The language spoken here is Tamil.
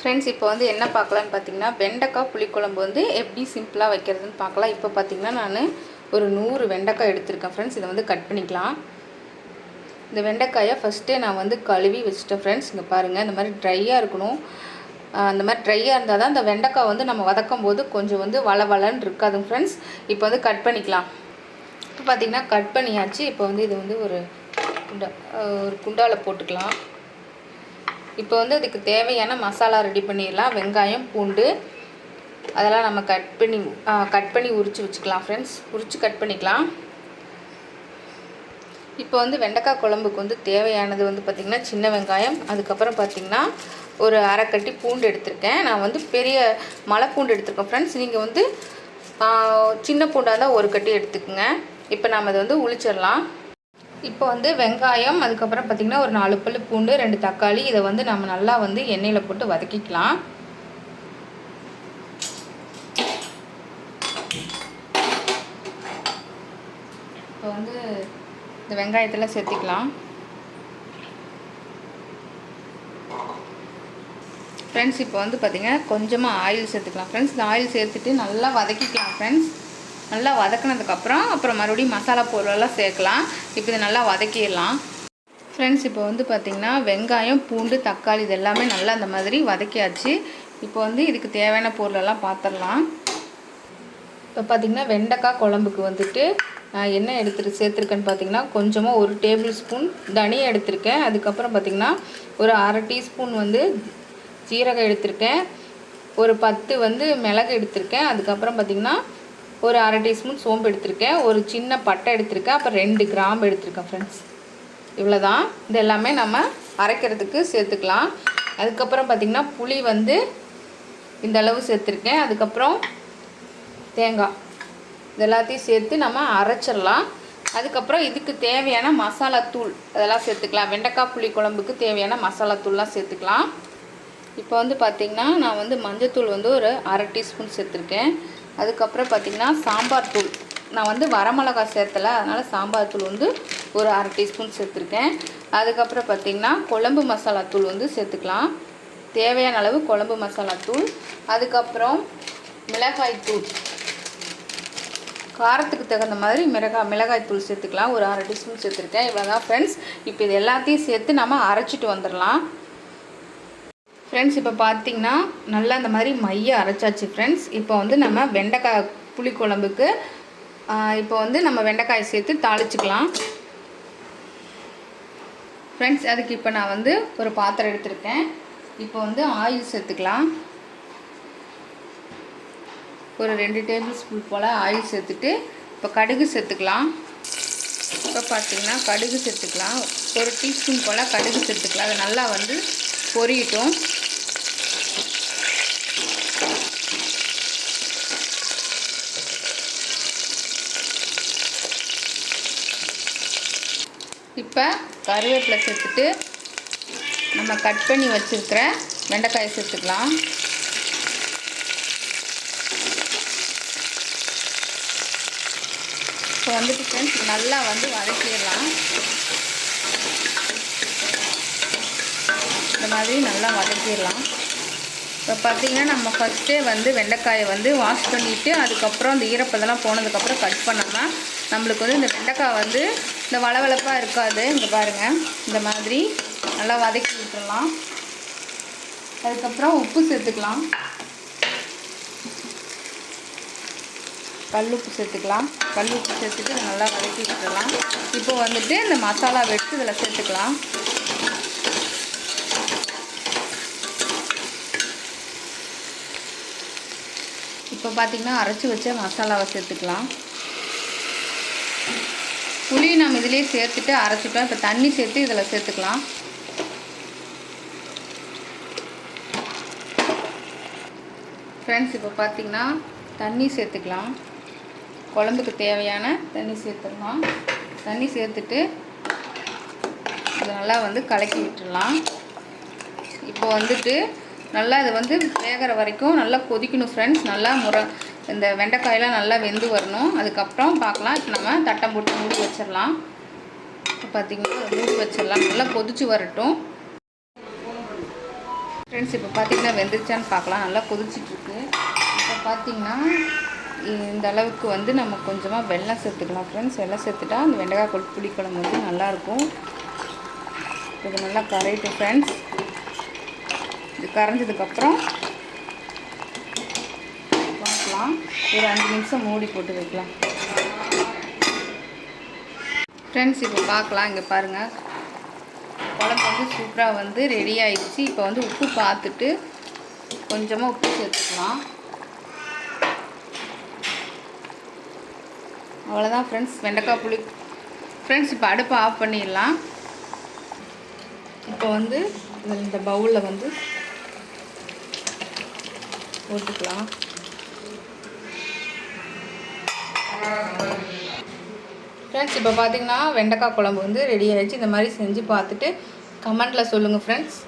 ஃப்ரெண்ட்ஸ் இப்போ வந்து என்ன பார்க்கலான்னு பார்த்தீங்கன்னா வெண்டைக்காய் புளிக்குழம்பு வந்து எப்படி சிம்பிளாக வைக்கிறதுன்னு பார்க்கலாம். இப்போ பார்த்தீங்கன்னா நான் ஒரு நூறு வெண்டைக்காய் எடுத்திருக்கேன் ஃப்ரெண்ட்ஸ் இதை வந்து கட் பண்ணிக்கலாம். இந்த வெண்டைக்காயை ஃபஸ்ட்டே நான் வந்து கழுவி வச்சுட்டேன் ஃப்ரெண்ட்ஸ் இங்கே பாருங்கள் இந்த மாதிரி ட்ரையாக இருக்கணும். அந்த மாதிரி ட்ரையாக இருந்தால் தான் இந்த வெண்டைக்காய் வந்து நம்ம வதக்கும் போது கொஞ்சம் வந்து வள வளன்னு இருக்காதுங்க ஃப்ரெண்ட்ஸ் இப்போ வந்து கட் பண்ணிக்கலாம். இப்போ பார்த்தீங்கன்னா கட் பண்ணியாச்சு. இப்போ வந்து இது வந்து ஒரு குண்டா ஒரு குண்டாவில் போட்டுக்கலாம். இப்போ வந்து அதுக்கு தேவையான மசாலா ரெடி பண்ணிடலாம். வெங்காயம் பூண்டு. அதெல்லாம் நம்ம கட் பண்ணி கட் பண்ணி உரித்து வச்சுக்கலாம் ஃப்ரெண்ட்ஸ் உரித்து கட் பண்ணிக்கலாம். இப்போ வந்து வெண்டைக்காய் குழம்புக்கு வந்து தேவையானது வந்து பார்த்திங்கன்னா சின்ன வெங்காயம். அதுக்கப்புறம் பார்த்திங்கன்னா ஒரு அரைக்கட்டி பூண்டு எடுத்திருக்கேன். நான் வந்து பெரிய மலை பூண்டு எடுத்திருக்கேன் ஃப்ரெண்ட்ஸ் நீங்கள் வந்து சின்ன பூண்டாக இருந்தால் ஒரு கட்டி எடுத்துக்கோங்க. இப்போ நாம் அதை வந்து உளிச்சிடலாம் இப்போ வந்து வெங்காயம் அதுக்கப்புறம் பார்த்திங்கன்னா ஒரு நாலு பல் பூண்டு ரெண்டு தக்காளி இதை வந்து நம்ம நல்லா வந்து எண்ணெயில் போட்டு வதக்கிக்கலாம். இப்போ வந்து இந்த வெங்காயத்தில் சேர்த்திக்கலாம். ஃப்ரெண்ட்ஸ் இப்போ வந்து பார்த்திங்கன்னா கொஞ்சமாக ஆயில் சேர்த்துக்கலாம். ஃப்ரெண்ட்ஸ் இந்த ஆயில் சேர்த்துட்டு நல்லா வதக்கிக்கலாம் ஃப்ரெண்ட்ஸ் நல்லா வதக்குனதுக்கப்புறம் அப்புறம் மறுபடியும் மசாலா பொருளெல்லாம் சேர்க்கலாம். இப்போ இதை நல்லா வதக்கிடலாம். ஃப்ரெண்ட்ஸ் இப்போ வந்து பார்த்திங்கன்னா வெங்காயம் பூண்டு தக்காளி இது எல்லாமே நல்லா அந்த மாதிரி வதக்கியாச்சு. இப்போ வந்து இதுக்கு தேவையான பொருளெல்லாம் பார்த்துடலாம் இப்போ பார்த்திங்கன்னா வெண்டைக்காய் குழம்புக்கு வந்துட்டு நான் என்ன எடுத்துட்டு சேர்த்துருக்கேன்னு பார்த்தீங்கன்னா கொஞ்சமாக ஒரு டேபிள் ஸ்பூன் தனியாக எடுத்திருக்கேன். அதுக்கப்புறம் பார்த்திங்கன்னா ஒரு அரை டீஸ்பூன் வந்து ஜீரகம் எடுத்திருக்கேன். ஒரு பத்து வந்து மிளகு எடுத்திருக்கேன். அதுக்கப்புறம் பார்த்திங்கன்னா ஒரு அரை டீஸ்பூன் சோம்பு எடுத்திருக்கேன். ஒரு சின்ன பட்டை எடுத்திருக்கேன். அப்புறம் ரெண்டு கிராம்பு எடுத்திருக்கேன் ஃப்ரெண்ட்ஸ் இவ்வளோதான் இது எல்லாமே நம்ம அரைக்கிறதுக்கு சேர்த்துக்கலாம். அதுக்கப்புறம் பார்த்திங்கன்னா புளி வந்து இந்த அளவு சேர்த்துருக்கேன். அதுக்கப்புறம் தேங்காய். இது எல்லாத்தையும் சேர்த்து நம்ம அரைச்சிடலாம். அதுக்கப்புறம் இதுக்கு தேவையான மசாலா தூள் அதெல்லாம் சேர்த்துக்கலாம். வெண்டைக்காய் புளி குழம்புக்கு தேவையான மசாலா தூள்லாம் சேர்த்துக்கலாம். இப்போ வந்து பார்த்திங்கன்னா நான் வந்து மஞ்சத்தூள் வந்து ஒரு அரை டீஸ்பூன் சேர்த்துருக்கேன். அதுக்கப்புறம் பார்த்திங்கன்னா சாம்பார் தூள். நான் வந்து வரமிளகாய் சேர்த்தலை அதனால் சாம்பார் தூள் வந்து ஒரு அரை டீஸ்பூன் சேர்த்துருக்கேன். அதுக்கப்புறம் பார்த்திங்கன்னா குழம்பு மசாலா தூள் வந்து சேர்த்துக்கலாம். தேவையான அளவு குழம்பு மசாலா தூள். அதுக்கப்புறம் மிளகாய் தூள். காரத்துக்கு தகுந்த மாதிரி மிளகாய் மிளகாய் தூள் சேர்த்துக்கலாம். ஒரு அரை டீஸ்பூன் சேர்த்துருக்கேன். இவ்வளோதான் ஃப்ரெண்ட்ஸ் இப்போ இது எல்லாத்தையும் சேர்த்து நம்ம அரைச்சிட்டு வந்துடலாம். ஃப்ரெண்ட்ஸ் இப்போ பார்த்தீங்கன்னா நல்லா இந்த மாதிரி மைய அரைச்சாச்சு ஃப்ரெண்ட்ஸ் இப்போ வந்து நம்ம வெண்டைக்காய் புளிக்குழம்புக்கு இப்போ வந்து நம்ம வெண்டைக்காய் சேர்த்து தாளிச்சுக்கலாம். ஃப்ரெண்ட்ஸ் அதுக்கு இப்போ நான் வந்து ஒரு பாத்திரம் எடுத்திருக்கேன். இப்போ வந்து ஆயில் சேர்த்துக்கலாம். ஒரு ரெண்டு டேபிள் ஸ்பூன் போல் ஆயில் சேர்த்துட்டு இப்போ கடுகு சேர்த்துக்கலாம். இப்போ பார்த்தீங்கன்னா கடுகு சேர்த்துக்கலாம். ஒரு டீஸ்பூன் போல் கடுகு சேர்த்துக்கலாம். அது நல்லா வந்து பொரியட்டும் இப்போ கருவேப்பிலை சேர்த்துட்டு நம்ம கட் பண்ணி வச்சுருக்கிற வெண்டைக்காயை சேர்த்துக்கலாம். இப்போ வந்துட்டு ஃப்ரெண்ட்ஸ் நல்லா வந்து வதக்கிடலாம். இந்த மாதிரி நல்லா வதக்கிடலாம். இப்போ பார்த்தீங்கன்னா நம்ம ஃபஸ்ட்டே வந்து வெண்டைக்காயை வந்து வாஷ் பண்ணிவிட்டு அதுக்கப்புறம் அந்த ஈரப்பதெல்லாம் போனதுக்கப்புறம் கட் பண்ணோம்னா நம்மளுக்கு வந்து இந்த வெண்டைக்காய் வந்து இந்த வளவளப்பாக இருக்காது. இங்கே பாருங்கள் இந்த மாதிரி நல்லா வதக்கி விட்டுடலாம் அதுக்கப்புறம் உப்பு சேர்த்துக்கலாம். கல் உப்பு சேர்த்துக்கலாம். கல் உப்பு சேர்த்துட்டு நல்லா வதக்கி விட்டுடலாம் இப்போ வந்துட்டு இந்த மசாலா வெட்டு இதில் சேர்த்துக்கலாம். இப்போ பார்த்தீங்கன்னா அரைச்சி வச்ச மசாலாவை சேர்த்துக்கலாம். புளி நம்ம இதிலே சேர்த்துட்டு அரைச்சிட்டோம். இப்போ தண்ணி சேர்த்து இதில் சேர்த்துக்கலாம். ஃப்ரெண்ட்ஸ் இப்போ பார்த்தீங்கன்னா தண்ணி சேர்த்துக்கலாம். குழம்புக்கு தேவையான தண்ணி சேர்த்துடலாம். தண்ணி சேர்த்துட்டு இதை நல்லா வந்து கலக்கி விட்டுடலாம். இப்போ வந்துட்டு நல்லா இது வந்து வேகிற வரைக்கும் நல்லா கொதிக்கணும் ஃப்ரெண்ட்ஸ் நல்லா முறை இந்த வெண்டைக்காயெல்லாம் நல்லா வெந்து வரணும். அதுக்கப்புறம் பார்க்கலாம் இப்போ நம்ம தட்டம் போட்டு மூடி வச்சிடலாம் இப்போ பார்த்தீங்கன்னா மூடி வச்சிடலாம் நல்லா கொதிச்சு வரட்டும். ஃப்ரெண்ட்ஸ் இப்போ பார்த்தீங்கன்னா வெந்துருச்சான்னு பார்க்கலாம் நல்லா கொதிச்சிட்ருக்கு. இப்போ பார்த்திங்கன்னா இந்த அளவுக்கு வந்து நம்ம கொஞ்சமாக வெள்ளம் சேர்த்துக்கலாம் ஃப்ரெண்ட்ஸ் வெள்ளம் சேர்த்துட்டா அந்த வெண்டைக்காய் கொல் புளிக்குழம்பு வந்து நல்லாயிருக்கும் இது நல்லா கரையிட்டு ஃப்ரெண்ட்ஸ் இது கரைஞ்சதுக்கப்புறம் பார்க்கலாம். ஒரு அஞ்சு நிமிஷம் மூடி போட்டு வைக்கலாம். ஃப்ரெண்ட்ஸ் இப்போ பார்க்கலாம். இங்கே பாருங்கள் குழம்பு வந்து சூப்பராக வந்து ரெடி ஆயிடுச்சு. இப்போ வந்து உப்பு பார்த்துட்டு கொஞ்சமாக உப்பு சேர்த்துக்கலாம். அவ்வளோதான் ஃப்ரெண்ட்ஸ் வெண்டைக்காய் புளி. ஃப்ரெண்ட்ஸ் இப்போ அடுப்பை ஆஃப் பண்ணிடலாம். இப்போ வந்து இந்த பவுலில் வந்து போட்டுக்கலாம் ஃப்ரெண்ட்ஸ் இப்போ பார்த்தீங்கன்னா வெண்டைக்காய் குழம்பு வந்து ரெடி ஆகிடுச்சு இந்த மாதிரி செஞ்சு பார்த்துட்டு கமெண்ட்டில் சொல்லுங்கள் ஃப்ரெண்ட்ஸ்